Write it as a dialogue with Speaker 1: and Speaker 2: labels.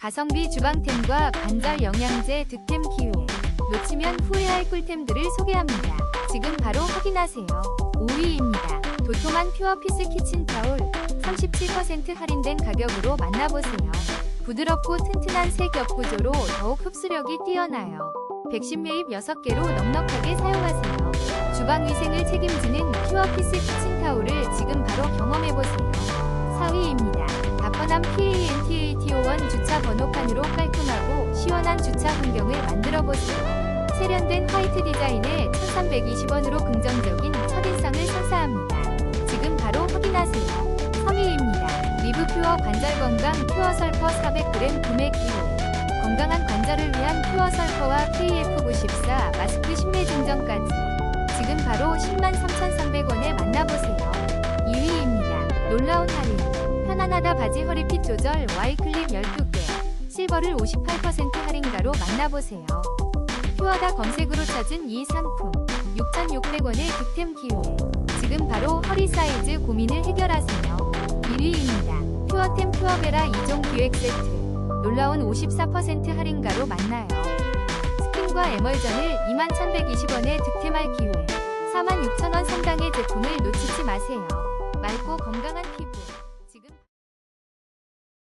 Speaker 1: 가성비 주방템과 관절 영양제 득템 기회. 놓치면 후회할 꿀템들을 소개합니다. 지금 바로 확인하세요. 5위입니다. 도톰한 퓨어피스 키친 타올 37% 할인된 가격으로 만나보세요. 부드럽고 튼튼한 색옆 구조로 더욱 흡수력이 뛰어나요. 백신 매입 6개로 넉넉하게 사용하세요. 주방 위생을 책임지는 퓨어피스 키친타올을 지금 바로 경험해보세요. 4위입니다. 다퍼남 PANTAT51 주차 번호판으로 깔끔하고 시원한 주차 환경을 만들어보세요. 세련된 화이트 디자인에 1320원으로 긍정적인 첫인상을 선사합니다. 지금 바로 확인하세요. 3위입니다. 리브퓨어 관절 건강 퓨어 설퍼 400g 구매 기호. 건강한 관절을 위한 퓨어 설퍼와 KF94 마스크 신뢰 증정까지. 지금 바로 103,300원에 만나보세요. 2위입니다. 놀라운 할인. 편안하다 바지 허리핏 조절 Y클립 12개. 실버를 58% 할인가로 만나보세요. 퓨어다 검색으로 찾은 이 상품 6,600원의 득템 기회. 지금 바로 허리 사이즈 고민을 해결하세요. 1위입니다. 퓨어템 퓨어베라 2종 기획 세트. 놀라운 54% 할인가로 만나요. 스킨과 에멀전을 21,120원에 득템할 기회. 46,000원 상당의 제품을 놓치지 마세요. 맑고 건강한 피부